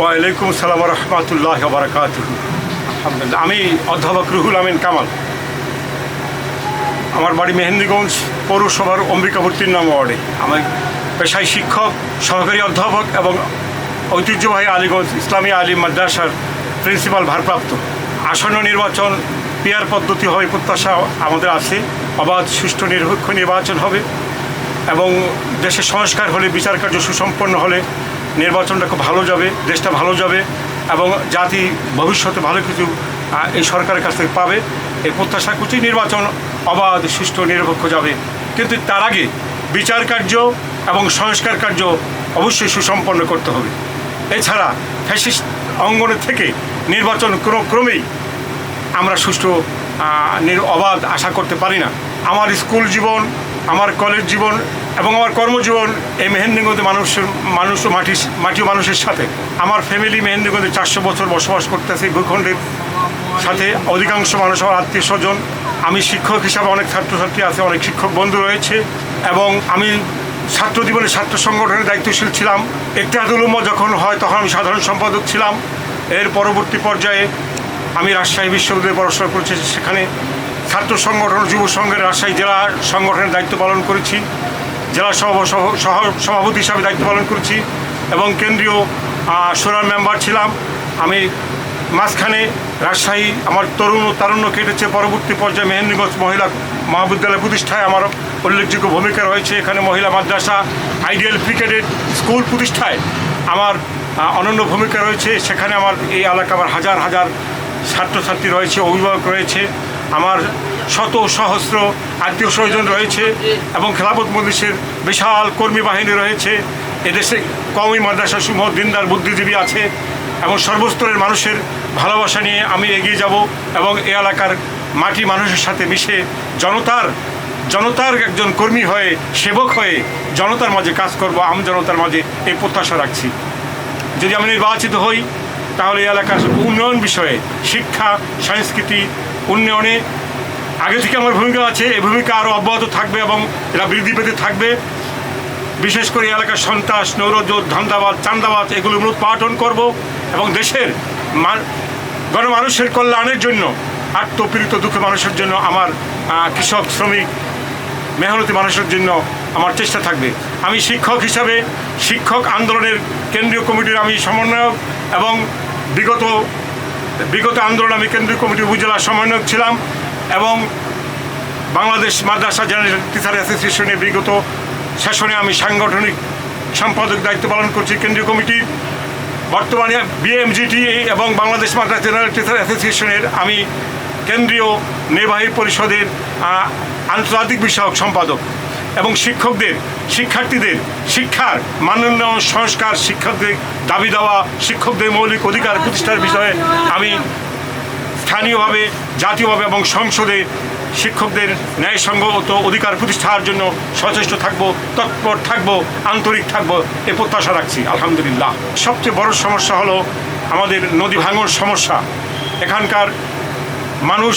ওয়ালাইকুম সালাম রহমতুল্লাহ বারকাত আলহামদুলিল্লাহ। আমি অধ্যাপক রুহুল আমিন কামাল। আমার বাড়ি মেহেন্দিগঞ্জ পৌরসভার অম্বিকাপুর তিন নম্বর ওয়ার্ডে। আমি পেশায় শিক্ষক, সহকারী অধ্যাপক এবং ঐতিহ্যবাহী আলীগঞ্জ ইসলামী আলী মাদ্রাসার প্রিন্সিপাল ভারপ্রাপ্ত। আসন্ন নির্বাচন পিয়ার পদ্ধতি হবে প্রত্যাশা আমাদের আছে। অবাধ, সুষ্ঠু, নিরপেক্ষ নির্বাচন হবে এবং দেশের সংস্কার হলে, বিচার কার্য সুসম্পন্ন হলে নির্বাচনটা খুব ভালো যাবে, দেশটা ভালো যাবে, এবং জাতি ভবিষ্যতে ভালো কিছু এই সরকারের কাছ থেকে পাবে। এই প্রত্যাশা করছি নির্বাচন অবাধ, সুষ্ঠু, নিরপেক্ষ যাবে। কিন্তু তার আগে বিচার কার্য এবং সংস্কার কার্য অবশ্যই সুসম্পন্ন করতে হবে। এছাড়া ফ্যাসিস্ট অঙ্গনে থেকে নির্বাচন কোনো ক্রমেই আমরা সুষ্ঠু অবাধ আশা করতে পারি না। আমার স্কুল জীবন, আমার কলেজ জীবন এবং আমার কর্মজীবন এই মেহেন্দিগঞ্জে মানুষের, মানুষ ও মাটি মাটি মানুষের সাথে। আমার ফ্যামিলি মেহেন্দিগঞ্জে চারশো বছর বসবাস করতেছে ভূখণ্ডের সাথে। অধিকাংশ মানুষ আমার আত্মীয় স্বজন। আমি শিক্ষক হিসাবে অনেক ছাত্রছাত্রী আছে, অনেক শিক্ষক বন্ধু রয়েছে এবং আমি ছাত্র জীবনে ছাত্র সংগঠনের দায়িত্বশীল ছিলাম। একটিহাদুল উম্মা যখন হয়, তখন আমি সাধারণ সম্পাদক ছিলাম। এর পরবর্তী পর্যায়ে আমি রাজশাহী বিশ্ববিদ্যালয়ে পড়াশোনা করেছি, সেখানে ছাত্র সংগঠন, যুব সংঘের রাজশাহী জেলা সংগঠনের দায়িত্ব পালন করেছি। জেলা সভাপতি হিসাবে দায়িত্ব পালন করছি এবং কেন্দ্রীয় সোনার মেম্বার ছিলাম। আমি মাঝখানে রাজশাহী আমার তরুণ ও তারুণ্য কেটেছে। পরবর্তী পর্যায়ে মেহেন্দিগঞ্জ মহিলা মহাবিদ্যালয় প্রতিষ্ঠায় আমার উল্লেখযোগ্য ভূমিকা রয়েছে। এখানে মহিলা মাদ্রাসা আইডিয়াল ক্রিকেটের স্কুল প্রতিষ্ঠায় আমার অনন্য ভূমিকা রয়েছে। সেখানে আমার এই এলাকা আমার হাজার হাজার ছাত্রছাত্রী রয়েছে, অভিভাবক রয়েছে। আমার শত সহস্র আত্মীয় স্বজন রয়েছে এবং খেলাফত মজলিসের বিশাল কর্মী বাহিনী রয়েছে। এদেশে কমই মাদ্রাসা সমূহ দিনদার বুদ্ধিজীবী আছে এবং সর্বস্তরের মানুষের ভালোবাসা নিয়ে আমি এগিয়ে যাব এবং এ এলাকার মাটি মানুষের সাথে মিশে জনতার জনতার একজন কর্মী হয়ে, সেবক হয়ে জনতার মাঝে কাজ করব, আম জনতার মাঝে এই প্রত্যাশা রাখছি। যদি আমি নির্বাচিত হই, তাহলে এলাকার উন্নয়ন বিষয়ে শিক্ষা, সংস্কৃতি, উন্নয়নে আগে থেকে আমার ভূমিকা আছে, এই ভূমিকা আরও অব্যাহত থাকবে এবং এরা বৃদ্ধি পেতে থাকবে। বিশেষ করে এলাকার সন্ত্রাস নৌরজোত ধান্দাবাদ, চান্দাবাদ, এগুলো উৎপাটন করব এবং দেশের মান- গণমানুষের কল্যাণের জন্য, আত্মপীড়িত দুঃখ মানুষের জন্য, আমার কৃষক, শ্রমিক, মেহনতি মানুষের জন্য আমার চেষ্টা থাকবে। আমি শিক্ষক হিসাবে শিক্ষক আন্দোলনের কেন্দ্রীয় কমিটির আমি সমন্বয়ক এবং বিগত বিগত আন্দোলন আমি কেন্দ্রীয় কমিটির উপজেলা সমন্বয়ক ছিলাম। এবং বাংলাদেশ মাদ্রাসা জেনারেল টিচার অ্যাসোসিয়েশনের বিগত সেশনে আমি সাংগঠনিক সম্পাদক দায়িত্ব পালন করছি। কেন্দ্রীয় কমিটির বর্তমানে বিএমজিটি এবং বাংলাদেশ মাদ্রাসা জেনারেল টিচার অ্যাসোসিয়েশনের আমি কেন্দ্রীয় নির্বাহী পরিষদের আন্তর্জাতিক বিষয়ক সম্পাদক এবং শিক্ষকদের, শিক্ষার্থীদের শিক্ষার মানোন্নয়ন, সংস্কার, শিক্ষকদের দাবি দেওয়া, শিক্ষকদের মৌলিক অধিকার প্রতিষ্ঠার বিষয়ে আমি স্থানীয়ভাবে, জাতীয়ভাবে এবং সংসদে শিক্ষকদের ন্যায়সঙ্গত অধিকার প্রতিষ্ঠার জন্য সচেষ্ট থাকব, তৎপর থাকব, আন্তরিক থাকব, এ প্রত্যাশা রাখছি, আলহামদুলিল্লাহ। সবচেয়ে বড় সমস্যা হলো আমাদের নদী ভাঙন সমস্যা। এখানকার মানুষ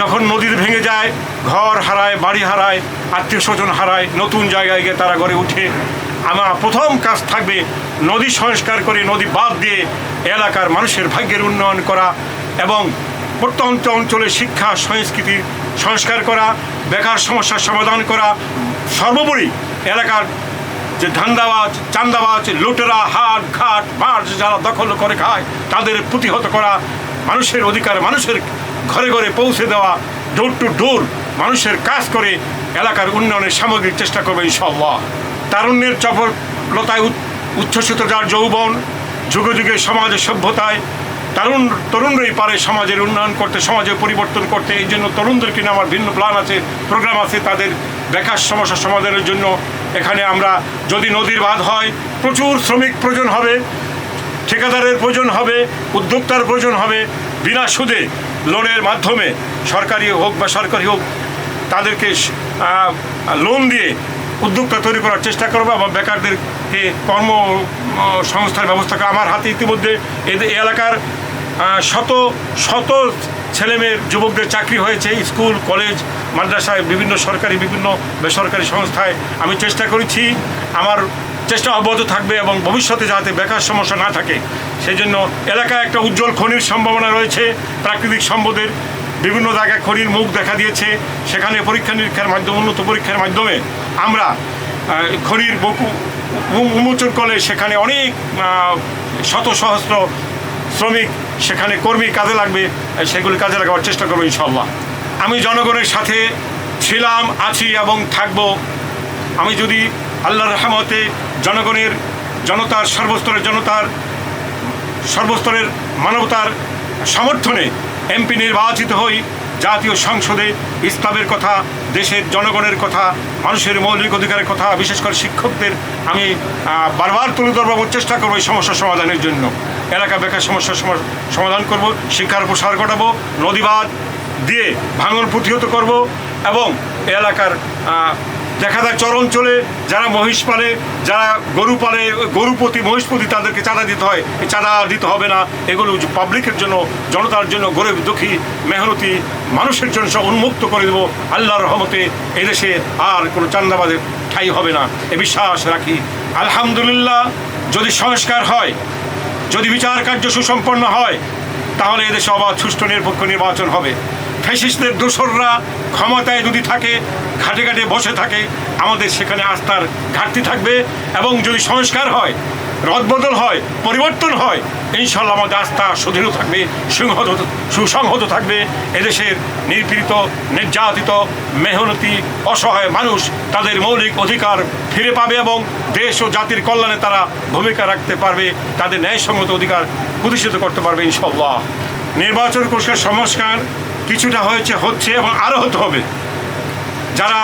যখন নদীর ভেঙে যায়, ঘর হারায়, বাড়ি হারায়, আত্মীয় স্বজন হারায়, নতুন জায়গায় গিয়ে তারা গড়ে উঠে আমার প্রথম কাজ থাকবে নদী সংস্কার করে নদী বাদ দিয়ে এলাকার মানুষের ভাগ্যের উন্নয়ন করা এবং প্রত্যন্ত অঞ্চলে শিক্ষা, সংস্কৃতি সংস্কার করা, বেকার সমস্যার সমাধান করা, সর্বোপরি এলাকার যে ধান্দাবাজ, চান্দাবাজ, লুটেরা, হাট, ঘাট, মাঠ যারা দখল করে খায়, তাদের প্রতিহত করা, মানুষের অধিকার, মানুষের ঘরে ঘরে পৌঁছে দেওয়া ডোর টু ডোর মানুষের কাজ করে এলাকার উন্নয়নের সামগ্রিক চেষ্টা করবে ইনশাল্লাহ তারুণ্যের চপলতায় উচ্ছ্বসিত যার যৌবন, যুগে যুগে সমাজের সভ্যতায় তরুণ তরুণরাই পারে সমাজের উন্নয়ন করতে সমাজের পরিবর্তন করতে। এই জন্য তরুণদেরকে নিয়ে আমার ভিন্ন প্ল্যান আছে প্রোগ্রাম আছে তাদের বেকার সমস্যা সমাধানের জন্য। এখানে আমরা যদি নদীর বাঁধ হয় প্রচুর শ্রমিক প্রয়োজন হবে ঠিকাদারের প্রয়োজন হবে উদ্যোক্তার প্রয়োজন হবে বিনা সুদে লোনের মাধ্যমে সরকারি হোক বা সরকারি হোক তাদেরকে লোন দিয়ে উদ্যোক্তা তৈরি করার চেষ্টা করব এবং বেকারদেরকে কর্ম আহ, সংস্থার ব্যবস্থা আমার হাতে ইতিমধ্যে এলাকার শত শত ছেলেমেয়ের, যুবকদের চাকরি হয়েছে, স্কুল, কলেজ, মাদ্রাসায়, বিভিন্ন সরকারি, বিভিন্ন বেসরকারি সংস্থায়। আমি চেষ্টা করেছি, আমার চেষ্টা অব্যাহত থাকবে এবং ভবিষ্যতে যাতে বেকার সমস্যা না থাকে। সেই জন্য এলাকায় একটা উজ্জ্বল খনির সম্ভাবনা রয়েছে, প্রাকৃতিক সম্পদের। বিভিন্ন জায়গায় খনির মুখ দেখা দিয়েছে। সেখানে পরীক্ষা নিরীক্ষার মাধ্যমে, উন্নত পরীক্ষার মাধ্যমে আমরা খনির বকু উন্মোচন করলে সেখানে অনেক শত সহস্র শ্রমিক, সেখানে কর্মী কাজে লাগবে, সেগুলি কাজে লাগাবার চেষ্টা করব ইনশাল্লাহ আমি জনগণের সাথে ছিলাম, আছি এবং থাকব। আমি যদি আল্লাহর রহমতে জনগণের জনতার সর্বস্তরের জনতার সর্বস্তরের মানবতার সমর্থনে এমপি নির্বাচিত হই, জাতীয় সংসদে ইসলামের কথা, দেশের জনগণের কথা, মানুষের মৌলিক অধিকারের কথা, বিশেষ করে শিক্ষকদের, আমি বারবার তুলে ধরবার চেষ্টা করব এই সমস্যার সমাধানের জন্য। এলাকা বেকার সমস্যার সমা- সমাধান করব, শিক্ষার প্রসার ঘটাবো নদীবাদ দিয়ে ভাঙন প্রতিহত করব এবং এলাকার দেখা যায় চরঞ্চলে যারা মহিষ পালে, যারা গরু পালে, গরু প্রতি, মহিষ প্রতি তাদেরকে চাঁদা দিতে হয়, এই চাঁদা দিতে হবে না। এগুলো পাবলিকের জন্য, জনতার জন্য গরিব দুঃখী, মেহনতি মানুষের জন্য সব উন্মুক্ত করে দেবো। আল্লাহর রহমতে এদেশে আর কোনো চান্দাবাদের ঠাই হবে না। এ বিশ্বাস রাখি। আলহামদুলিল্লাহ, যদি সংস্কার হয় যদি বিচার কার্য সুসম্পন্ন হয়, তাহলে এদেশে অবাধ, সুষ্ঠু, নিরপেক্ষ নির্বাচন হবে। ফ্যাসিস্টদের দোসররা ক্ষমতায় যদি থাকে, ঘাটে ঘাটে বসে থাকে, আমাদের সেখানে আস্থার ঘাটতি থাকবে এবং যদি সংস্কার হয় রদবদল হয়, পরিবর্তন হয় ইনশাল্লাহ আমাদের আস্থা সুদৃঢ় থাকবে সুংহত সুসংহত থাকবে। এদেশের নিপীড়িত নির্যাতিত, মেহনতি, অসহায় মানুষ তাদের মৌলিক অধিকার ফিরে পাবে এবং দেশ ও জাতির কল্যাণে তারা ভূমিকা রাখতে পারবে, তাদের ন্যায়সঙ্গত অধিকার প্রতিষ্ঠিত করতে পারবে ইনশাল্লাহ নির্বাচন কোষের সংস্কার কিছুটা হয়েছে, হচ্ছে এবং আরও হতে হবে। যারা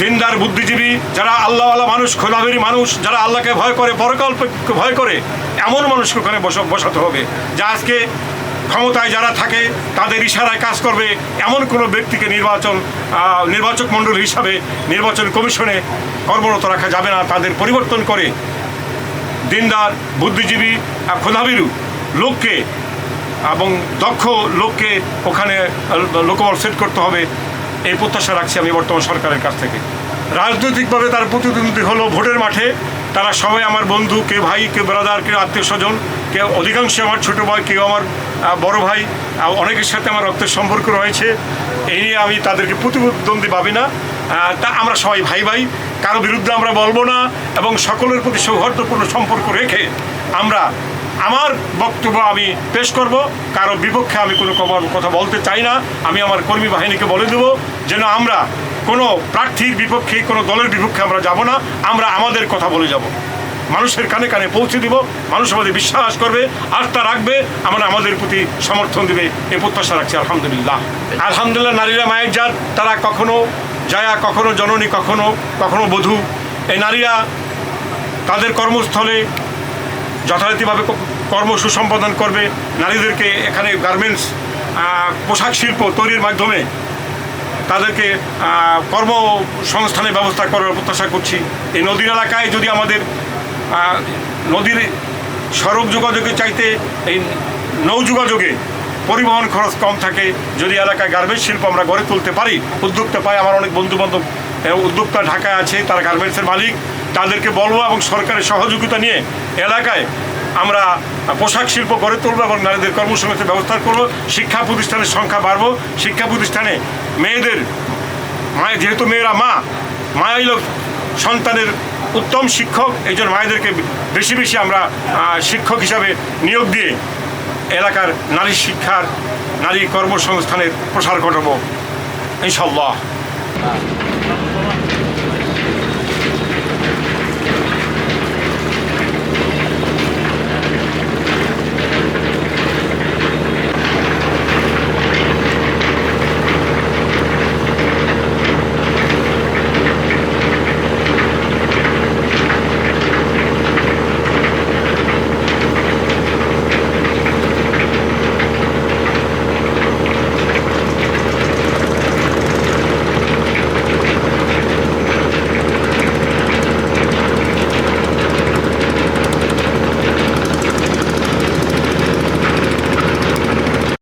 দিনদার বুদ্ধিজীবী, যারা আল্লাহওয়ালা মানুষ খোলাবেরি মানুষ, যারা আল্লাহকে ভয় করে, পরকল্পকে ভয় করে, এমন মানুষকে ওখানে বসা বসাতে হবে, যা আজকে ক্ষমতায় যারা থাকে, তাদের ইশারায় কাজ করবে, এমন কোনো ব্যক্তিকে নির্বাচন নির্বাচক মণ্ডল হিসাবে, নির্বাচন কমিশনে কর্মরত রাখা যাবে না, তাদের পরিবর্তন করে দিনদার, বুদ্ধিজীবী আর খোদাবিরু লোককে এবং দক্ষ লোককে ওখানে লোকবল সেট করতে হবে। এই প্রত্যাশা রাখছি আমি বর্তমান সরকারের কাছ থেকে। রাজনৈতিকভাবে তার প্রতিদ্বন্দ্বী হলো ভোটের মাঠে। তারা সবাই আমার বন্ধু, কে ভাই কেউ ব্রাদার কেউ আত্মীয় স্বজন কেউ অধিকাংশ আমার ছোটো ভাই, কেউ আমার বড় ভাই অনেকের সাথে আমার রক্তের সম্পর্ক রয়েছে। এই নিয়ে আমি তাদেরকে প্রতিদ্বন্দ্বী ভাবি না। তা আমরা সবাই ভাই ভাই। কারও বিরুদ্ধে আমরা বলব না এবং সকলের প্রতি সৌহার্দ্যপূর্ণ সম্পর্ক রেখে আমরা আমার বক্তব্য আমি পেশ করব। কারও বিপক্ষে আমি কোনো কথা বলতে চাই না। আমি আমার কর্মী বাহিনীকে বলে দেব যেন আমরা কোনো প্রার্থীর বিপক্ষে, কোনো দলের বিপক্ষে আমরা যাব না। আমরা আমাদের কথা বলে যাব। মানুষের কানে কানে পৌঁছে দিব। মানুষ আমাদের বিশ্বাস করবে, আস্থা রাখবে। আমরা আমাদের প্রতি সমর্থন দেবে। এই প্রত্যাশা রাখছি, আলহামদুলিল্লাহ। আলহামদুলিল্লাহ, নারীরা মায়ের জাত। তারা কখনো জায়া, কখনো জননী, কখনো কখনো বধূ। এই নারীরা তাদের কর্মস্থলে যথারীতিভাবে কর্ম সুসম্পাদন করবে। নারীদেরকে এখানে গার্মেন্টস পোশাক শিল্প তৈরির মাধ্যমে তাদেরকে কর্মসংস্থানের ব্যবস্থা করার প্রত্যাশা করছি। এই নদীর এলাকায় যদি আমাদের নদীর সড়ক যোগাযোগের চাইতে এই নৌ যোগাযোগে পরিবহন খরচ কম থাকে, যদি এলাকায় গার্মেন্টস শিল্প আমরা গড়ে তুলতে পারি, উদ্যোক্তা পাই আমার অনেক বন্ধু বান্ধব উদ্যোক্তা ঢাকায় আছে, তারা গার্মেন্টসের মালিক। তাদেরকে বলব এবং সরকারের সহযোগিতা নিয়ে এলাকায় আমরা পোশাক শিল্প গড়ে তুলবো এবং নারীদের কর্মসংস্থানের ব্যবস্থা করব, শিক্ষা প্রতিষ্ঠানের সংখ্যা বাড়বো। শিক্ষা প্রতিষ্ঠানে মেয়েদের, মায়ের যেহেতু মেয়েরা মা, মায়াই লোক সন্তানের উত্তম শিক্ষক, এই জন্য মায়েদেরকে বেশি বেশি আমরা শিক্ষক হিসাবে নিয়োগ দিয়ে এলাকার নারী শিক্ষার, নারী কর্মসংস্থানের প্রসার ঘটাবো ইনশাল্লাহ